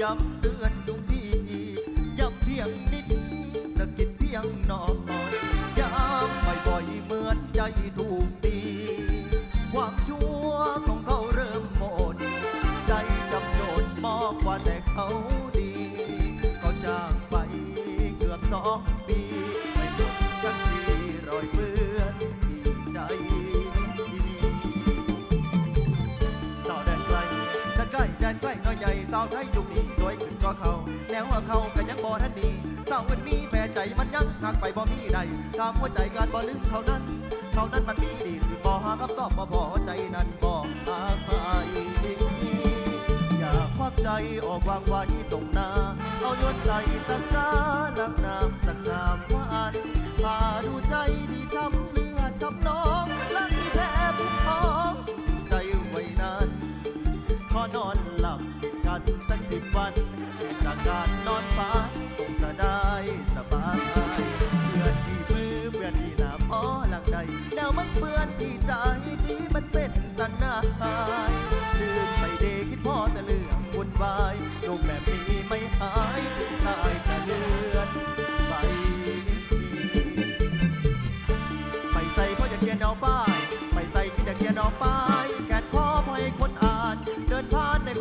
ย้ำเตือนดวงพี่ย้ำเพียงนิดสะกิดเพียงหน่อยย้ำบ่อยเหมือนใจถูกตีความชั่วของเขาเริ่มหมด ใจจำโดนมอกว่าแต่เขาดี ก็จากไปเกือบสอง ดนใกล้น้อยใหญ่สาวไทยยุคนี้สวยขึ้นก็เขาแนวว่าเขากันยังบ่ทันดีสาวมันมีแม่ใจมันยังหักไปบ่มีใดตามหัวใจการบ่ลืมเขานั้น เขานั้นมันมีดีหรือบ่หาคำตอบบ่พอใจนั้นบ่อาภัยอย่าควักใจออกวางไว้ตรงหน้าเอาโยนใส่ตะกร้าลักน้ำสักสามวันพาดูใจที่ช้ำเลือดช้ำน้องและที่แพ้ผู้ท้องใจไว้นานพอนอน กันสักสิบวันตื่นจากการนอนฝันคงจะได้สบายเพื่อนที่มือเพื่อนที่หน้าพอหลังใดแล้วมันเพื่อนที่ใจที่มันเป็นตันนายลืมไปเดคิดพอแต่เรื่องวุ่นวาย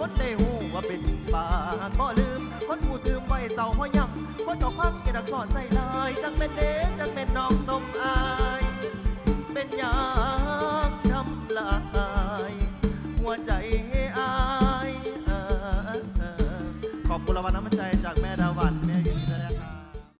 คนได้หูว่าเป็นป่าก็ลืม คนผู้ตืมไว้เศร้าเพราะยังคนจอความเกดักอนใส่ลายจังเป็นเด็กจังเป็นน้องสมอาย เป็นยังทำลาย หัวใจให้อายขอบคุณรางวัลน้ำใจจากแม่